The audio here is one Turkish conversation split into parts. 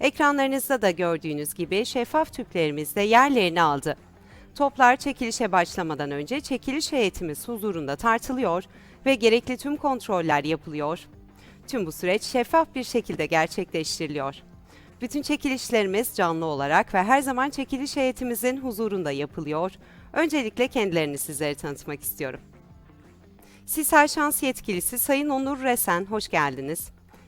ekranlarınızda da gördüğünüz gibi şeffaf tüplerimizde yerlerini aldı. Toplar çekilişe başlamadan önce çekiliş heyetimiz huzurunda tartılıyor ve gerekli tüm kontroller yapılıyor. Tüm bu süreç şeffaf bir şekilde gerçekleştiriliyor. Bütün çekilişlerimiz canlı olarak ve her zaman çekiliş heyetimizin huzurunda yapılıyor. Öncelikle kendilerini sizlere tanıtmak istiyorum. Sisal Şans Yetkilisi Sayın Onur Resen, hoş geldiniz.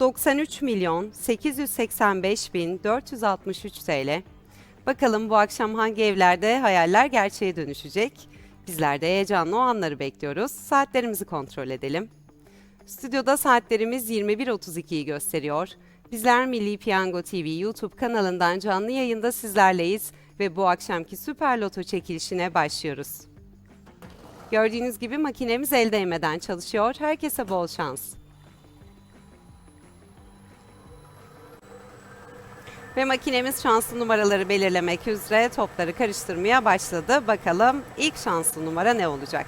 93 milyon 885 bin 463 TL. Bakalım bu akşam hangi evlerde hayaller gerçeğe dönüşecek? Bizler de heyecanla o anları bekliyoruz. Saatlerimizi kontrol edelim. Stüdyoda saatlerimiz 21.32'yi gösteriyor. Bizler Milli Piyango TV YouTube kanalından canlı yayında sizlerleyiz ve bu akşamki Süper Loto çekilişine başlıyoruz. Gördüğünüz gibi makinemiz el değmeden çalışıyor. Herkese bol şans. Ve makinemiz şanslı numaraları belirlemek üzere topları karıştırmaya başladı. Bakalım ilk şanslı numara ne olacak?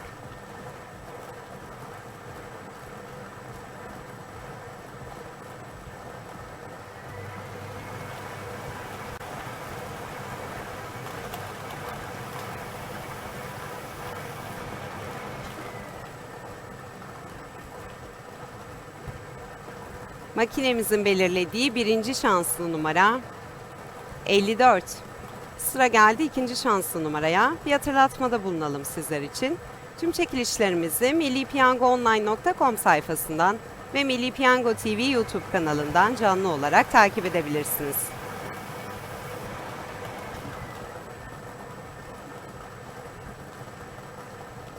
Makinemizin belirlediği birinci şanslı numara 54. Sıra geldi ikinci şanslı numaraya. Bir hatırlatmada bulunalım sizler için. Tüm çekilişlerimizi millipiyangoonline.com sayfasından ve Milli Piyango TV YouTube kanalından canlı olarak takip edebilirsiniz.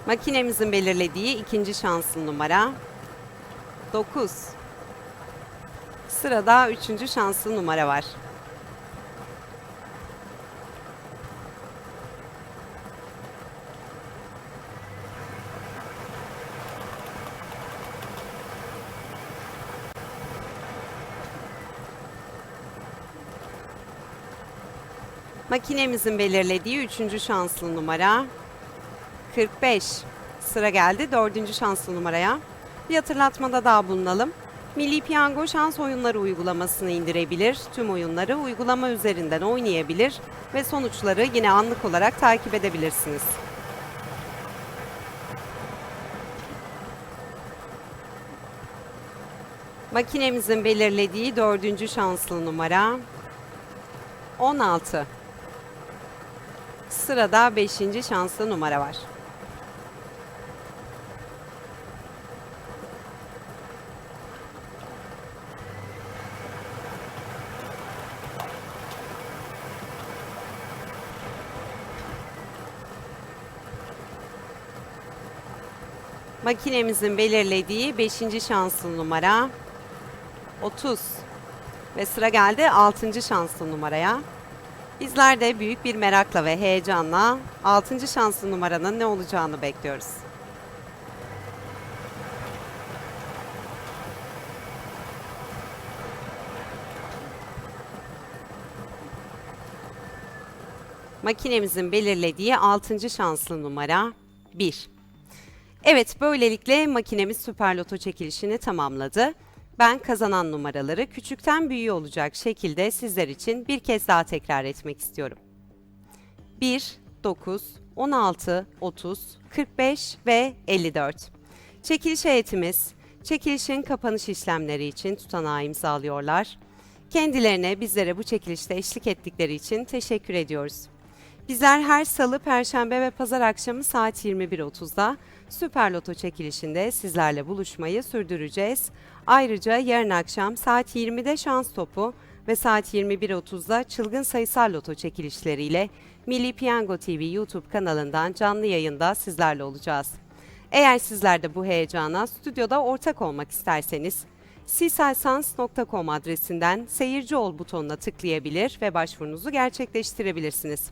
Makinemizin belirlediği ikinci şanslı numara 9. Sırada üçüncü şanslı numara var. Makinemizin belirlediği üçüncü şanslı numara 45. Sıra geldi dördüncü şanslı numaraya. Bir hatırlatmada daha bulunalım. Milli Piyango şans oyunları uygulamasını indirebilir, tüm oyunları uygulama üzerinden oynayabilir ve sonuçları yine anlık olarak takip edebilirsiniz. Makinemizin belirlediği dördüncü şanslı numara 16. Sırada beşinci şanslı numara var. Makinemizin belirlediği 5. şanslı numara 30 ve sıra geldi 6. şanslı numaraya. Bizler de büyük bir merakla ve heyecanla 6. şanslı numaranın ne olacağını bekliyoruz. Makinemizin belirlediği 6. şanslı numara 1. Evet, böylelikle makinemiz Süper Loto çekilişini tamamladı. Ben kazanan numaraları küçükten büyüğe olacak şekilde sizler için bir kez daha tekrar etmek istiyorum. 1, 9, 16, 30, 45 ve 54. Çekiliş heyetimiz, çekilişin kapanış işlemleri için tutanağı imzalıyorlar. Kendilerine bizlere bu çekilişte eşlik ettikleri için teşekkür ediyoruz. Bizler her salı, perşembe ve pazar akşamı saat 21.30'da Süper Loto çekilişinde sizlerle buluşmayı sürdüreceğiz. Ayrıca yarın akşam saat 20'de şans topu ve saat 21.30'da çılgın sayısal loto çekilişleriyle Milli Piyango TV YouTube kanalından canlı yayında sizlerle olacağız. Eğer sizler de bu heyecana stüdyoda ortak olmak isterseniz sisalsans.com adresinden seyirci ol butonuna tıklayabilir ve başvurunuzu gerçekleştirebilirsiniz.